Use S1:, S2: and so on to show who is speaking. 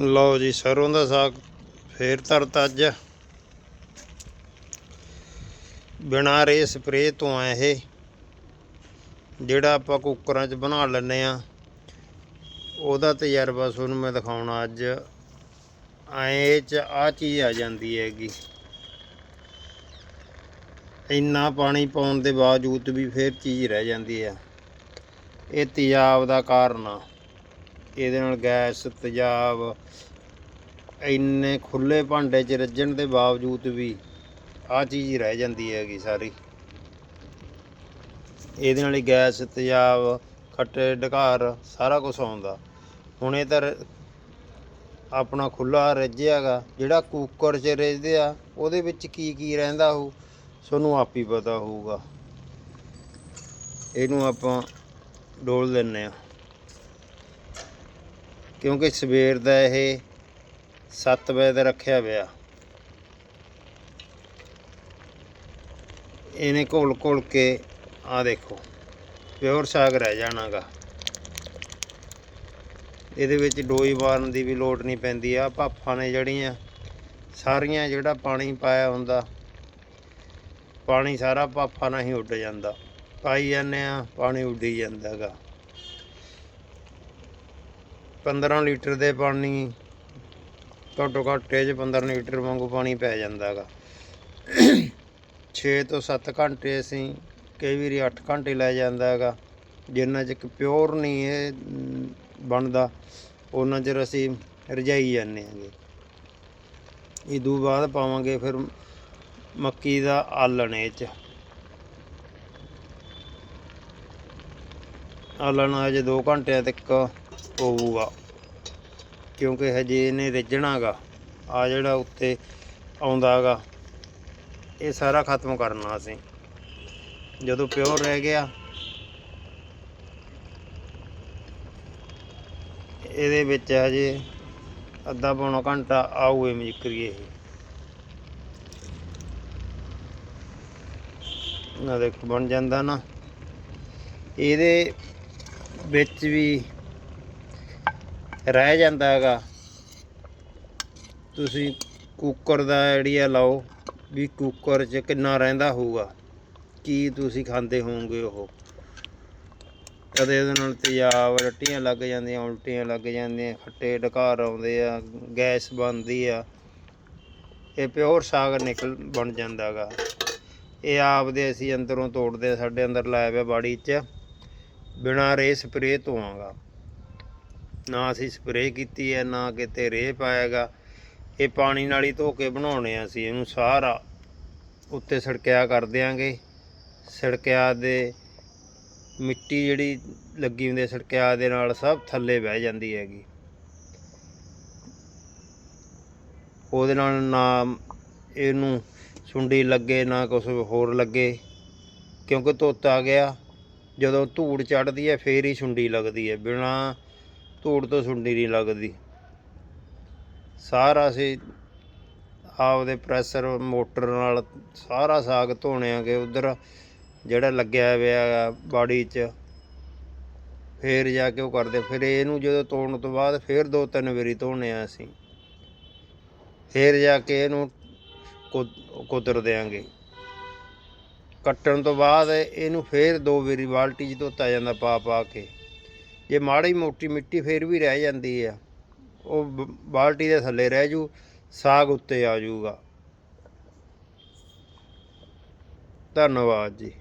S1: ਲਓ ਜੀ, ਸਰੋਂ ਦਾ ਸਾਗ ਫੇਰ ਤਰਤਾ ਅੱਜ। ਬਿਨਾਂ ਰੇ ਸਪਰੇਅ ਤੋਂ ਆ ਇਹ। ਜਿਹੜਾ ਆਪਾਂ ਕੁੱਕਰਾਂ 'ਚ ਬਣਾ ਲੈਂਦੇ ਆ ਉਹਦਾ ਤਜਰਬਾ ਤੁਹਾਨੂੰ ਮੈਂ ਦਿਖਾਉਣਾ ਅੱਜ। ਐਂ ਚ ਆ ਚੀਜ਼ ਆ ਜਾਂਦੀ ਹੈਗੀ। ਇੰਨਾ ਪਾਣੀ ਪਾਉਣ ਦੇ ਬਾਵਜੂਦ ਵੀ ਫੇਰ ਚੀਜ਼ ਰਹਿ ਜਾਂਦੀ ਆ। ਇਹ ਤੇਜ਼ਾਬ ਦਾ ਕਾਰਨ ਆ। ਇਹਦੇ ਨਾਲ ਗੈਸ, ਤੇਜ਼ਾਬ, ਇੰਨੇ ਖੁੱਲੇ ਭਾਂਡੇ 'ਚ ਰੱਜਣ ਦੇ ਬਾਵਜੂਦ ਵੀ ਆ ਚੀਜ਼ ਰਹਿ ਜਾਂਦੀ ਹੈਗੀ ਸਾਰੀ। ਇਹਦੇ ਨਾਲ ਹੀ ਗੈਸ, ਤੇਜ਼ਾਬ, ਖੱਟੇ ਢਕਾਰ ਸਾਰਾ ਕੁਝ ਆਉਂਦਾ। ਹੁਣ ਇਹ ਤਾਂ ਰ- ਆਪਣਾ ਖੁੱਲਾ ਰੱਜਿਆਗਾ ਜਿਹੜਾ ਕੁੱਕਰ 'ਚ ਰਿੱਝਦੇ ਆ, ਉਹਦੇ ਵਿੱਚ ਕੀ ਕੀ ਰਹਿੰਦਾ ਹੋ ਤੁਹਾਨੂੰ ਆਪ ਹੀ ਪਤਾ ਹੋਊਗਾ। ਇਹਨੂੰ ਆਪਾਂ ਡੋਲ ਦਿੰਨੇ ਆ ਕਿਉਂਕਿ ਸਵੇਰ ਦਾ ਇਹ 7 ਵਜੇ ਦਾ ਰੱਖਿਆ ਹੋਇਆ ਇਹਨੇ ਘੋਲ ਘੋਲ ਕੇ ਆ ਦੇਖੋ, ਪਿਓਰ ਸਾਗ ਰਹਿ ਜਾਣਾਗਾ। ਇਹਦੇ ਵਿੱਚ ਡੋਈ ਮਾਰਨ ਦੀ ਵੀ ਲੋੜ ਨਹੀਂ ਪੈਂਦੀ। ਆ ਭਾਫਾਂ ਨੇ ਜਿਹੜੀਆਂ ਸਾਰੀਆਂ ਜਿਹੜਾ ਪਾਣੀ ਪਾਇਆ ਹੁੰਦਾ, ਪਾਣੀ ਸਾਰਾ ਭਾਫਾਂ ਨਾਲ ਹੀ ਉੱਡ ਜਾਂਦਾ। ਪਾਈ ਜਾਂਦੇ ਆ ਪਾਣੀ ਉੱਡੀ ਜਾਂਦਾਗਾ। 15 ਲੀਟਰ ਦੇ ਪਾਣੀ, ਘੱਟੋ ਘੱਟ ਇਹ 'ਚ 15 ਲੀਟਰ ਵਾਂਗੂ ਪਾਣੀ ਪੈ ਜਾਂਦਾਗਾ। 6 ਤੋਂ 7 ਘੰਟੇ ਅਸੀਂ ਕਈ ਵਾਰੀ 8 ਘੰਟੇ ਲੈ ਜਾਂਦਾ ਹੈਗਾ ਜਿੰਨਾ ਚਿਰ ਪਿਓਰ ਨਹੀਂ ਇਹ ਬਣਦਾ ਉਹਨਾਂ ਚਿਰ ਅਸੀਂ ਰਜਾਈ ਜਾਂਦੇ ਹਾਂਗੇ ਇਹ ਤੋਂ ਬਾਅਦ ਪਾਵਾਂਗੇ ਫਿਰ ਮੱਕੀ ਦਾ ਆਲਣ ਇਹ ਚ। ਆਲਣ ਅਜੇ 2 ਘੰਟਿਆਂ ਤੱਕ ਹੋਊਗਾ ਕਿਉਂਕਿ ਹਜੇ ਇਹਨੇ ਰਿੱਝਣਾਗਾ। ਆ ਜਿਹੜਾ ਉੱਤੇ ਆਉਂਦਾਗਾ, ਇਹ ਸਾਰਾ ਖਤਮ ਕਰਨਾ ਅਸੀਂ। ਜਦੋਂ ਪਿਓਰ ਰਹਿ ਗਿਆ, ਇਹਦੇ ਵਿੱਚ ਹਜੇ ਅੱਧਾ ਪੌਣਾ ਘੰਟਾ ਆਊਏ ਮਿਕਰੀਏ ਇਹ। ਨਾ ਦੇਖੋ ਬਣ ਜਾਂਦਾ ਨਾ। ਇਹਦੇ ਵਿੱਚ ਵੀ ਰਹਿ ਜਾਂਦਾ ਹੈਗਾ। ਤੁਸੀਂ ਕੁੱਕਰ ਦਾ ਆਈਡੀਆ ਲਾਓ ਵੀ ਕੁੱਕਰ 'ਚ ਕਿੰਨਾ ਰਹਿੰਦਾ ਹੋਊਗਾ। ਕੀ ਤੁਸੀਂ ਖਾਂਦੇ ਹੋਵੋਗੇ ਉਹ? ਕਦੇ ਉਹਦੇ ਨਾਲ ਤੇਜ਼ਾਬ ਰੱਟੀਆਂ ਲੱਗ ਜਾਂਦੀਆਂ ਉਲਟੀਆਂ ਲੱਗ ਜਾਂਦੀਆਂ ਖੱਟੇ ਡਕਾਰ ਆਉਂਦੇ ਆ ਗੈਸ ਬਣਦੀ ਆ। ਇਹ ਪਿਓਰ ਸਾਗ ਨਿਕਲ ਬਣ ਜਾਂਦਾਗਾ ਇਹ ਆਪਦੇ ਅਸੀਂ ਅੰਦਰੋਂ ਤੋੜਦੇ ਆ, ਸਾਡੇ ਅੰਦਰ ਲਾਇਆ ਪਿਆ ਬਾੜੀ 'ਚ। ਬਿਨਾਂ ਰੇ ਸਪਰੇਅ ਤੋਂ ਆਗਾ। ਨਾ ਅਸੀਂ ਸਪਰੇਅ ਕੀਤੀ ਹੈ, ਨਾ ਕਿਤੇ ਰੇ ਪਾਏਗਾ ਇਹ ਪਾਣੀ ਨਾਲ ਹੀ ਧੋ ਕੇ ਬਣਾਉਣੇ ਆ ਅਸੀਂ ਇਹਨੂੰ ਸਾਰਾ। ਉੱਤੇ ਸੜਕਿਆ ਕਰ ਦਿਆਂਗੇ। ਸੜਕਿਆ ਦੇ ਮਿੱਟੀ ਜਿਹੜੀ ਲੱਗੀ ਹੁੰਦੀ ਹੈ, ਸੜਕਿਆ ਦੇ ਨਾਲ ਸਭ ਥੱਲੇ ਬਹਿ ਜਾਂਦੀ ਹੈਗੀ। ਉਹਦੇ ਨਾਲ ਨਾ ਇਹਨੂੰ ਸੁੰਡੀ ਲੱਗੇ, ਨਾ ਕੁਝ ਹੋਰ ਲੱਗੇ। ਕਿਉਂਕਿ ਧੋਤਾ ਗਿਆ। ਜਦੋਂ ਧੂੜ ਚੜਦੀ ਹੈ, ਫੇਰ ਹੀ ਸੁੰਡੀ ਲੱਗਦੀ ਹੈ। ਬਿਨਾ ਧੂੜ ਤੋਂ ਸੁੰਡੀ ਨਹੀਂ ਲੱਗਦੀ। ਸਾਰਾ ਅਸੀਂ ਆਪਦੇ ਪ੍ਰੈਸ਼ਰ ਮੋਟਰ ਨਾਲ ਸਾਰਾ ਸਾਗ ਧੋਣੇ ਆਗੇ ਉਧਰ ਜਿਹੜਾ ਲੱਗਿਆ ਹੋਇਆ ਗਾ ਬਾੜੀ 'ਚ, ਫੇਰ ਜਾ ਕੇ ਉਹ ਕਰਦੇ। ਫਿਰ ਇਹਨੂੰ ਜਦੋਂ ਤੋੜਨ ਤੋਂ ਬਾਅਦ ਫੇਰ ਦੋ ਤਿੰਨ ਵਾਰੀ ਧੋਣੇ ਆ ਅਸੀਂ। ਫੇਰ ਜਾ ਕੇ ਇਹਨੂੰ ਕੁ- ਕੁਤਰ ਦਿਆਂਗੇ। ਕੱਟਣ ਤੋਂ ਬਾਅਦ ਇਹਨੂੰ ਫੇਰ ਦੋ ਵਾਰੀ ਬਾਲਟੀ 'ਚ ਧੋਤਾ ਜਾਂਦਾ ਪਾ ਪਾ ਕੇ। ਜੇ ਮਾੜੀ ਮੋਟੀ ਮਿੱਟੀ ਫੇਰ ਵੀ ਰਹਿ ਜਾਂਦੀ ਆ, ਉਹ ਬ- ਬਾਲਟੀ ਦੇ ਥੱਲੇ ਰਹਿ ਜੂ, ਸਾਗ ਉੱਤੇ ਆ ਜਾਊਗਾ ਧੰਨਵਾਦ ਜੀ।